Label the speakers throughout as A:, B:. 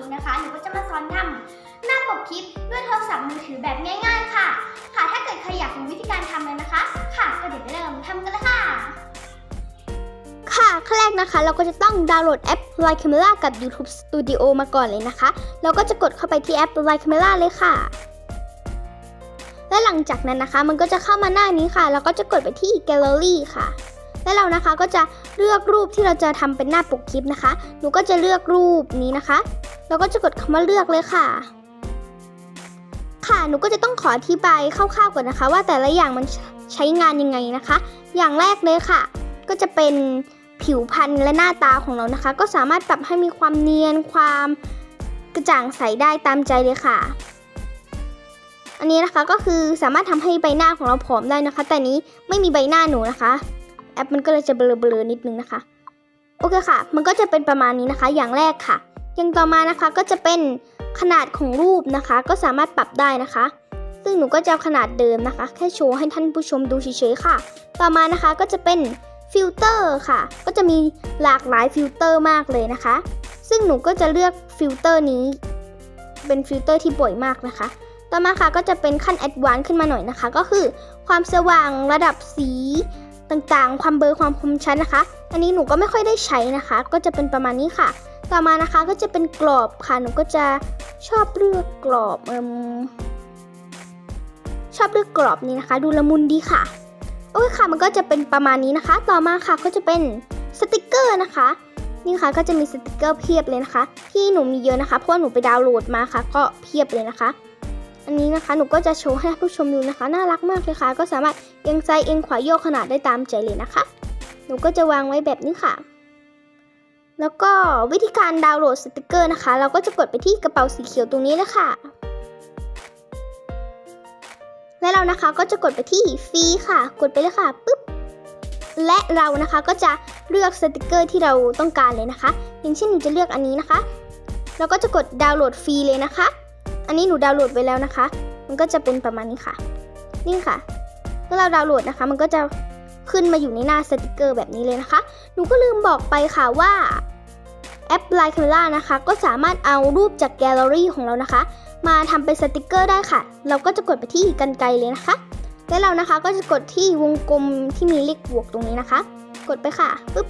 A: นี้นะคลิปด้วยโทรศัพท์มือถือแบบง่ายๆค่ะ ค่ะ ถ้าเกิดใครอยากรู้วิธีการทำเลยนะคะ ค่ะ ก็เดี๋ยวเริ่มทำกันเลยค่ะ
B: ค่ะขั้นแรกนะคะ เราก็จะต้องดาวน์โหลดแอป Line Camera กับ YouTube Studio มาก่อนเลยนะคะ เราก็จะกดเข้าไปที่แอป Line Camera เลยค่ะ และหลังจากนั้นนะคะ มันก็จะเข้ามาหน้านี้ค่ะ เราก็จะกดไปที่ Gallery ค่ะและเรานะคะก็จะเลือกรูปที่เราจะทำเป็นหน้าปกคลิปนะคะ หนูก็จะเลือกรูปนี้นะคะ เราก็จะกดคำว่าเลือกเลยค่ะ ค่ะหนูก็จะต้องขออธิบายคร่าวๆก่อนนะคะ ว่าแต่ละอย่างมันใช้งานยังไงนะคะ อย่างแรกเลยค่ะ ก็จะเป็นผิวพรรณและหน้าตาของเรานะคะ ก็สามารถปรับให้มีความเนียนความกระจ่างใสได้ตามใจเลยค่ะ อันนี้นะคะก็คือสามารถทำให้ใบหน้าของเราผอมได้นะคะ แต่นี้ไม่มีใบหน้าหนูนะคะ แอปมันก็เลยจะเบลอๆนิดนึงนะคะ โอเคค่ะ มันก็จะเป็นประมาณนี้นะคะ อย่างแรกค่ะ อย่างต่อมานะคะก็จะเป็นขนาดของรูปนะคะ ก็สามารถปรับได้นะคะ ซึ่งหนูก็จะเอาขนาดเดิมนะคะ แค่โชว์ให้ท่านผู้ชมดูเฉยๆค่ะ ต่อมานะคะก็จะเป็นฟิลเตอร์ค่ะ ก็จะมีหลากหลายฟิลเตอร์มากเลยนะคะ ซึ่งหนูก็จะเลือกฟิลเตอร์นี้ เป็นฟิลเตอร์ที่บ่อยมากนะคะ ต่อมาค่ะก็จะเป็นขั้นแอดวานซ์ขึ้นมาหน่อยนะคะ ก็คือความสว่างระดับสีต่างๆ ความเบลอความคมชัดนะคะ อันนี้หนูก็ไม่ค่อยได้ใช้นะคะ ก็จะเป็นประมาณนี้ค่ะ ต่อมานะคะก็จะเป็นกรอบค่ะหนูก็จะชอบเลือกกรอบเอชอบเลือกกรอบนี้นะคะ ดูละมุนดีค่ะ โอเคค่ะมันก็จะเป็นประมาณนี้นะคะ ต่อมาค่ะก็จะเป็นสติกเกอร์นะคะ นี่ค่ะก็จะมีสติกเกอร์เพียบเลยนะคะ ที่หนูมีเยอะนะคะเพราะว่าหนูไปดาวน์โหลดมาค่ะ ก็เพียบเลยนะคะ อันนี้นะคะหนูก็จะโชว์ให้ผู้ชมดูนะคะ น่ารักมากเลยค่ะ ก็สามารถเอียงซ้ายเอียงขวาโยกขนาดได้ตามใจเลยนะคะ หนูก็จะวางไว้แบบนี้ค่ะ แล้วก็วิธีการดาวน์โหลดสติกเกอร์นะคะ เราก็จะกดไปที่กระเป๋าสีเขียวตรงนี้เลยค่ะ และเรานะคะก็จะกดไปที่ฟรีค่ะ กดไปเลยค่ะปุ๊บและเรานะคะก็จะเลือกสติกเกอร์ที่เราต้องการเลยนะคะ อย่างเช่นหนูจะเลือกอันนี้นะคะ เราก็จะกดดาวน์โหลดฟรีเลยนะคะ อันนี้หนูดาวน์โหลดไปแล้วนะคะ มันก็จะเป็นประมาณนี้ค่ะ นี่ค่ะ เมื่อเราดาวน์โหลดนะคะ มันก็จะ ขึ้นมาอยู่ในหน้าสติกเกอร์แบบนี้เลยนะคะ หนูก็ลืมบอกไปค่ะว่าแอป Line Camera นะคะ ก็สามารถเอารูปจากแกลเลอรี่ของเรานะคะ มาทำเป็นสติกเกอร์ได้ค่ะ เราก็จะกดไปที่กันไกลเลยนะคะ และเรานะคะก็จะกดที่วงกลมที่มีเลขบวกตรงนี้นะคะ กดไปค่ะปึ๊บ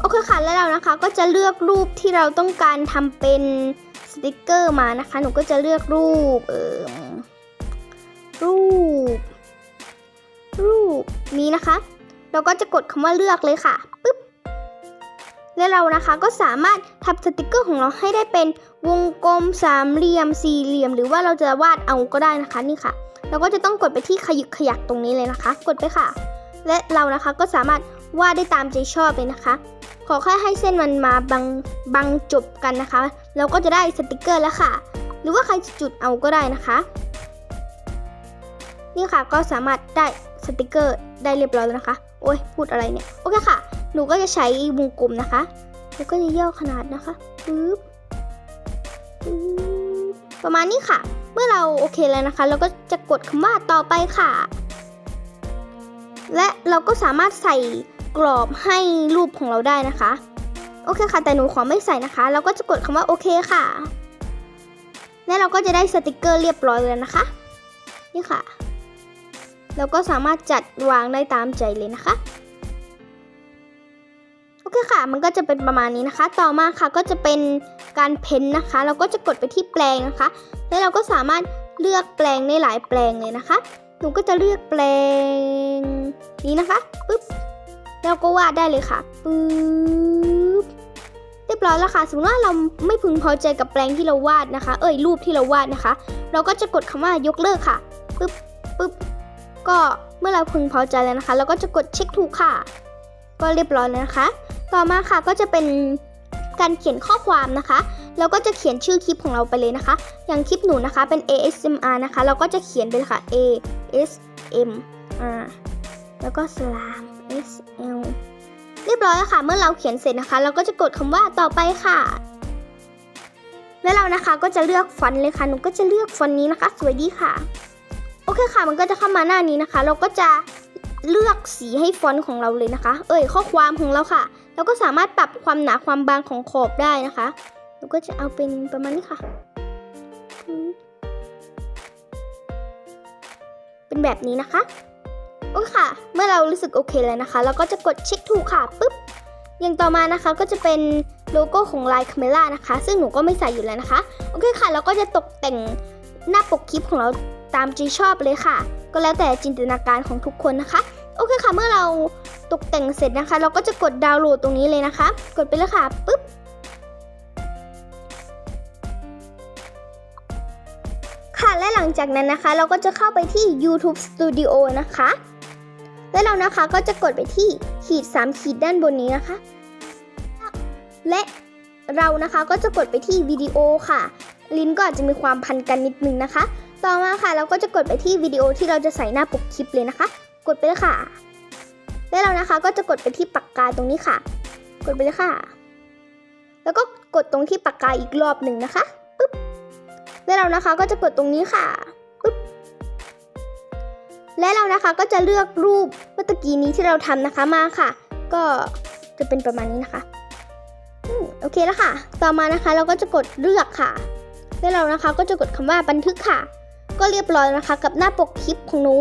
B: โอเคค่ะแล้วเรานะคะก็จะเลือกรูปที่เราต้องการทำเป็นสติกเกอร์มานะคะ หนูก็จะเลือกรูปเอ่อรูป เราก็จะกดคำว่าเลือกเลยค่ะปึ๊บและเรานะคะก็สามารถทำสติกเกอร์ของเราให้ได้เป็นวงกลมสามเหลี่ยมสี่เหลี่ยม หรือว่าเราจะวาดเอาก็ได้นะคะนี่ค่ะ เราก็จะต้องกดไปที่ขยึกขยักตรงนี้เลยนะคะ กดไปค่ะ และเรานะคะก็สามารถวาดได้ตามใจชอบเลยนะคะ ขอแค่ให้เส้นมันมาบังบังจบกันนะคะ เราก็จะได้สติกเกอร์แล้วค่ะ หรือว่าใครจะจุดเอาก็ได้นะคะ นี่ค่ะก็สามารถได้สติกเกอร์ได้เรียบร้อยแล้วนะคะ โอ้ยพูดอะไรเนี่ย โอเคค่ะ หนูก็จะใช้วงกลมนะคะ แล้วก็จะย่อขนาดนะคะปึ๊บประมาณนี้ค่ะ เมื่อเราโอเคแล้วนะคะ เราก็จะกดคำว่าต่อไปค่ะ และเราก็สามารถใส่กรอบให้รูปของเราได้นะคะ โอเคค่ะ แต่หนูขอไม่ใส่นะคะ เราก็จะกดคำว่าโอเคค่ะ และเราก็จะได้สติกเกอร์เรียบร้อยแล้วนะคะ นี่ค่ะ เราก็สามารถจัดวางได้ตามใจเลยนะคะ โอเคค่ะ มันก็จะเป็นประมาณนี้นะคะ ต่อมาค่ะก็จะเป็นการเพ้นนะคะ เราก็จะกดไปที่แปลงนะคะ แล้วเราก็สามารถเลือกแปลงได้หลายแปลงเลยนะคะ หนูก็จะเลือกแปลงนี้นะคะปึ๊บเราก็วาดได้เลยค่ะปึ๊บเรียบร้อยแล้วค่ะ สมมติว่าเราไม่พึงพอใจกับแปลงที่เราวาดนะคะ เอ้ยรูปที่เราวาดนะคะ เราก็จะกดคำว่ายกเลิกค่ะปึ๊บปึ๊บ ก็เมื่อเราพึงพอใจแล้วนะคะ เราก็จะกดเช็คถูกค่ะ ก็เรียบร้อยแล้วนะคะ ต่อมาค่ะก็จะเป็นการเขียนข้อความนะคะ เราก็จะเขียนชื่อคลิปของเราไปเลยนะคะ อย่างคลิปหนูนะคะเป็น ASMR นะคะ เราก็จะเขียนไปเลยค่ะ ASMR แล้วก็ slam SL เรียบร้อยแล้วค่ะ เมื่อเราเขียนเสร็จนะคะ เราก็จะกดคำว่าต่อไปค่ะ แล้วเรานะคะก็จะเลือกฟอนต์เลยค่ะ หนูก็จะเลือกฟอนต์นี้นะคะ สวยดีค่ะ เคค่ะ มันก็จะเข้ามาหน้านี้นะคะ เราก็จะเลือกสีให้ฟอนต์ของเราเลยนะคะ เอ่ยข้อความของเราค่ะ เราก็สามารถปรับความหนาความบางของขอบได้นะคะหนูก็จะเอาเป็นประมาณนี้ค่ะ เป็นแบบนี้นะคะ โอเคค่ะ เมื่อเรารู้สึกโอเคแล้วนะคะ เราก็จะกดเช็คถูกค่ะปุ๊บ อย่างต่อมานะคะก็จะเป็นโลโก้ของ Line Camera นะคะ ซึ่งหนูก็ไม่ใส่อยู่แล้วนะคะ โอเคค่ะ เราก็จะตกแต่ง หน้าปกคลิปของเราตามใจชอบเลยค่ะ ก็แล้วแต่จินตนาการของทุกคนนะคะ โอเคค่ะเมื่อเราตกแต่งเสร็จนะคะ เราก็จะกดดาวน์โหลดตรงนี้เลยนะคะ กดไปเลยค่ะปุ๊บค่ะและหลังจากนั้นนะคะ เราก็จะเข้าไปที่ YouTube Studio นะคะ และเรานะคะก็จะกดไปที่ขีด 3 ขีดด้านบนนี้นะคะ และเรานะคะก็จะกดไปที่วิดีโอค่ะ ลิ้นก็อาจจะมีความพันกันนิดนึงนะคะ ต่อมาค่ะเราก็จะกดไปที่วิดีโอที่เราจะใส่หน้าปกคลิปเลยนะคะ กดไปเลยค่ะ และเรานะคะก็จะกดไปที่ปากกาตรงนี้ค่ะ กดไปเลยค่ะ แล้วก็กดตรงที่ปากกาอีกรอบหนึ่งนะคะปึ๊บและเรานะคะก็จะกดตรงนี้ค่ะปึ๊บและเรานะคะก็จะเลือกรูปเมื่อกี้นี้ที่เราทำนะคะมาค่ะ ก็จะเป็นประมาณนี้นะคะอโอเคแล้วค่ะ ต่อมานะคะเราก็จะกดเลือกค่ะ และเรานะคะก็จะกดคำว่าบันทึกค่ะ ก็เรียบร้อยแล้วนะคะกับหน้าปกคลิปของหนู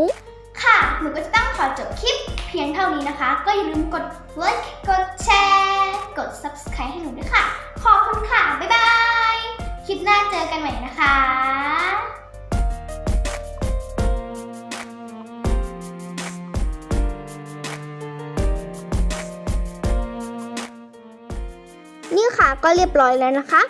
A: ค่ะ หนูก็จะต้องขอจบคลิปเพียงเท่านี้นะคะ ก็อย่าลืมกดไลค์กดแชร์กด subscribe ให้หนูด้วยค่ะ ขอบคุณค่ะ บ๊ายบาย คลิปหน้าเจอกันใหม่นะคะ
B: นี่ค่ะก็เรียบร้อยแล้วนะคะ